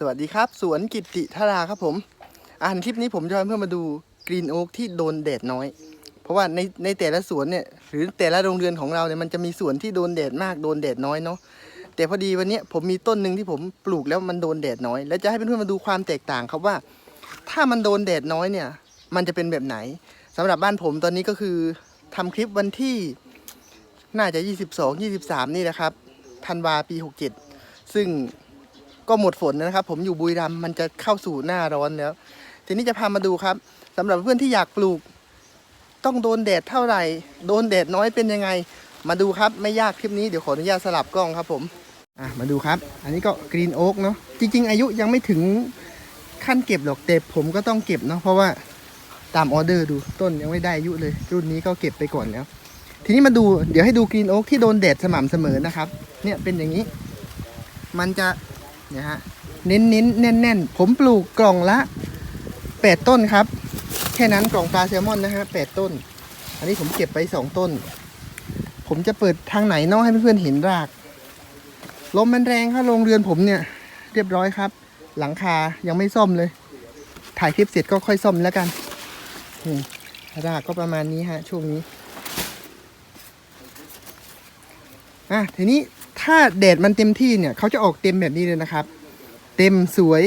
สวัสดีครับ สวนกิติธาราครับผม อ่านคลิปนี้ผมจะเพื่อมาดูกรีนโอ๊กที่โดนแดดน้อย เพราะว่าในในแต่ละสวนเนี่ยหรือแต่ละโรงเรือนของเราเนี่ยมันจะมีสวนที่โดนแดดมากโดนแดดน้อยเนาะแต่พอดีวันนี้ผมมีต้นหนึ่งที่ผมปลูกแล้วมันโดนแดดน้อย แล้วจะให้เพื่อนๆมาดูความแตกต่างครับว่า ถ้ามันโดนแดดน้อยเนี่ย มันจะเป็นแบบไหนสำหรับบ้านผมตอนนี้ก็คือทำคลิปวันที่น่าจะ 22 23 นี่นะครับธันวาปี 67 ซึ่ง ก็หมดฝนนะครับ ผมอยู่บุรีรัมย์มันจะเข้าสู่หน้าร้อนแล้ว ทีนี้จะพามาดูครับสำหรับเพื่อนที่อยากปลูก ต้องโดนแดดเท่าไหร่ โดนแดดน้อยเป็นยังไง มาดูครับไม่ยากคลิปนี้เดี๋ยวขออนุญาตสลับกล้องครับผมอะมาดูครับ อันนี้ก็กรีนโอ๊กเนาะจริง ๆ อายุยังไม่ถึงขั้นเก็บหรอกแต่ผมก็ต้องเก็บเนาะเพราะว่าตามออเดอร์ดูต้นยังไม่ได้อายุเลย รุ่นนี้ก็เก็บไปก่อนแล้ว ทีนี้มาดูเดี๋ยวให้ดูกรีนโอ๊กที่โดนแดดสม่ำเสมอนะครับ เนี่ยเป็นอย่างนี้ มันจะ นี่ยฮะเน้นเน้นแน่นแน่นๆผมปลูกกล่องละแปดต้นครับ แค่นั้นกล่องปลาแซลมอนนะฮะแปดต้น อันนี้ผมเก็บไปสองต้น ผมจะเปิดทางไหนนาะให้เพื่อนๆเห็นรากลมมันแรงครับโรงเรือนผมเนี่ย เรียบร้อยครับ หลังคายังไม่ซ่อมเลย ถ่ายคลิปเสร็จก็ค่อยซ่อมแล้วกันนี่รากก็ประมาณนี้ฮะช่วงนี้อะทีนี้ ถ้าแดดมันเต็มที่เนี่ยเขาจะออกเต็มแบบนี้เลยนะครับ เต็มสวย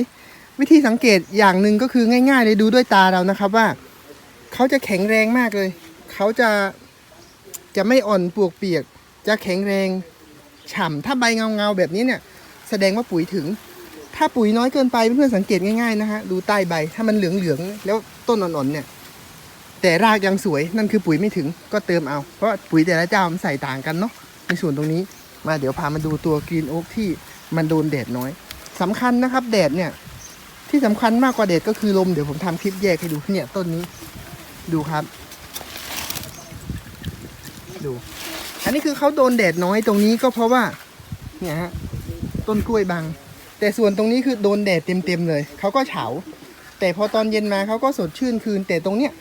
วิธีสังเกตอย่างหนึ่งก็คือง่าย ๆ เลยดูด้วยตาเรานะครับว่าเขาจะแข็งแรงมากเลยเขาจะจะไม่อ่อนปวกเปียก จะแข็งแรงฉ่ำถ้าใบเงาๆแบบนี้เนี่ยแสดงว่าปุ๋ยถึง ถ้าปุ๋ยน้อยเกินไปเพื่อนๆสังเกตง่ายๆนะฮะดูใต้ใบถ้ามันเหลืองๆแล้วต้นอ่อนๆเนี่ย แต่รากยังสวยนั่นคือปุ๋ยไม่ถึงก็เติมเอา เพราะปุ๋ยแต่ละเจ้ามันใส่ต่างกันเนาะในส่วนตรงนี้ มาเดี๋ยวพามาดูตัวกรีนโอ๊กที่มันโดนแดดน้อยสำคัญนะครับ แดดเนี่ย ที่สำคัญมากกว่าแดดก็คือลมเดี๋ยวผมทำคลิปแยกให้ดูเนี่ยต้นนี้ ดูครับ ดู อันนี้คือเขาโดนแดดน้อยตรงนี้ก็เพราะว่า เนี่ยฮะต้นกล้วยบางแต่ส่วนตรงนี้คือโดนแดดเต็มๆเลยเขาก็เฉา แต่พอตอนเย็นมาเขาก็สดชื่นคืน แต่ตรงเนี้ย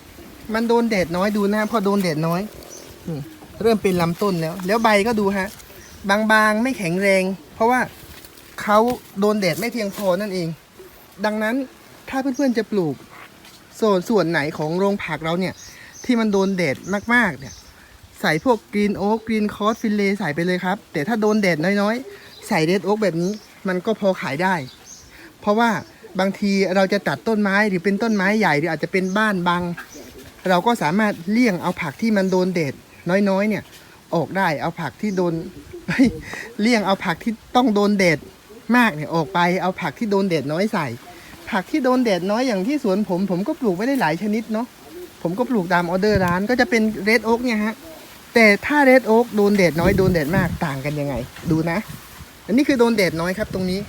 มันโดนแดดน้อยดูนะพอโดนแดดน้อยเริ่มเป็นลำต้นแล้ว แล้วใบก็ดูฮะ บางๆไม่แข็งแรง เพราะว่าเขาโดนแดดไม่เพียงพอนั่นเอง ดังนั้นถ้าเพื่อนๆจะปลูกส่วนส่วนไหนของโรงผักเราเนี่ย ที่มันโดนแดดมากๆเนี่ย ใส่พวกกรีนโอ๊กกรีนคอสฟิลเลใส่ไปเลยครับ แต่ถ้าโดนแดดน้อยๆ ใส่เรดโอ๊กแบบนี้มันก็พอขายได้ เพราะว่าบางทีเราจะตัดต้นไม้หรือเป็นต้นไม้ใหญ่หรืออาจจะเป็นบ้านบางเราก็สามารถเลี่ยงเอาผักที่มันโดนแดดน้อยๆ เนี่ย ออกได้เอาผักที่โดน เฮ้ยเลี่ยงเอาผักที่ต้องโดนแดดมากเนี่ยออกไปเอาผักที่โดนแดดน้อยใส่ ผักที่โดนแดดน้อยอย่างที่สวนผม ผมก็ปลูกไม่ได้หลายชนิดเนาะผมก็ปลูกตามออเดอร์ร้านก็จะเป็นเรดโอ๊กเนี่ยฮะแต่ถ้าเรดโอ๊กโดนแดดน้อยโดนแดดมากต่างกันยังไง ดูนะ อันนี้คือโดนแดดน้อยครับ ตรงนี้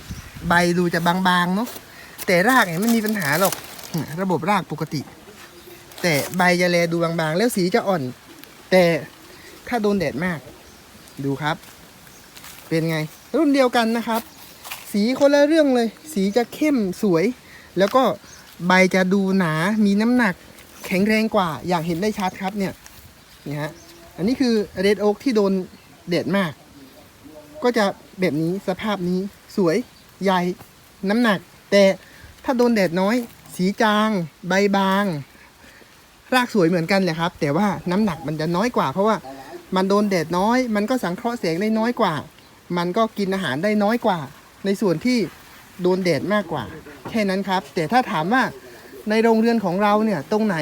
ใบดูจะบางๆเนาะแต่รากเนี่ยไม่มีปัญหาหรอกระบบรากปกติ แต่ใบจะแลดูบางๆ แล้วสีจะอ่อน แต่ถ้าโดนแดดมาก ดูครับ เป็นไง รุ่นเดียวกันนะครับ สีคนละเรื่องเลย สีจะเข้มสวย แล้วก็ใบจะดูหนามีน้ำหนัก แข็งแรงกว่าอย่างเห็นได้ชัดครับเนี่ยนี่ฮะอันนี้คือเรดโอ๊กที่โดนแดดมาก ก็จะแบบนี้สภาพนี้สวยใหญ่น้ำหนัก แต่ถ้าโดนแดดน้อย สีจาง ใบบาง รากสวยเหมือนกันแหละครับ แต่ว่าน้ำหนักมันจะน้อยกว่า เพราะว่ามันโดนแดดน้อย มันก็สังเคราะห์แสงได้น้อยกว่า มันก็กินอาหารได้น้อยกว่า ในส่วนที่โดนแดดมากกว่า แค่นั้นครับ แต่ถ้าถามว่าในโรงเรือนของเราเนี่ยตรงไหน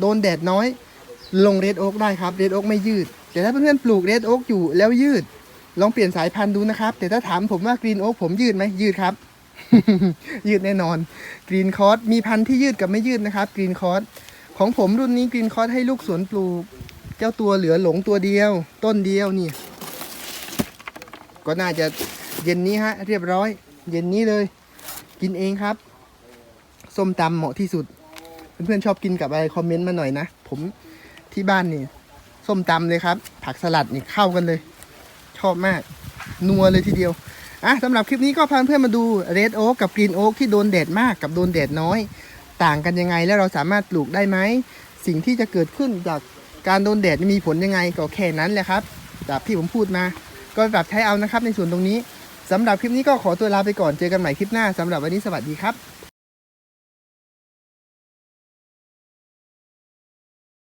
โดนแดดน้อย ลงเรดโอ๊กได้ครับเรดโอ๊กไม่ยืด แต่ถ้าเพื่อนๆปลูกเรดโอ๊กอยู่แล้วยืด ลองเปลี่ยนสายพันธุ์ดูนะครับ แต่ถ้าถามผมว่ากรีนโอ๊กผมยืดไหมยืดครับ ยืดแน่นอนกรีนคอร์สมีพันธุ์ที่ยืดกับไม่ยืดนะครับกรีนคอร์สของผมรุ่นนี้กรีนคอร์สให้ลูกสวนปลูก เจ้าตัวเหลือหลงตัวเดียว ต้นเดียวนี่ ก็น่าจะเย็นนี้ฮะ เรียบร้อย เย็นนี้เลย กินเองครับ ส้มตำเหมาะที่สุด เพื่อนๆชอบกินกับอะไรคอมเมนต์มาหน่อยนะ ผมที่บ้านนี่ ส้มตำเลยครับ ผักสลัดนี่เข้ากันเลย ชอบมาก นัวเลยทีเดียวอะสำหรับคลิปนี้ก็พาเพื่อนมาดูเรดโอ๊กกับกรีนโอ๊กที่โดนแดดมากกับโดนแดดน้อย ต่างกันยังไงแล้วเราสามารถปลูกได้ไหม สิ่งที่จะเกิดขึ้นจากการโดนแดดมีผลยังไงก็แค่นั้นแหละครับแบบที่ผมพูดมา ก็แบบใช้เอานะครับในส่วนตรงนี้สำหรับคลิปนี้ก็ขอตัวลาไปก่อนเจอกันใหม่คลิปหน้าสำหรับวันนี้สวัสดีครับ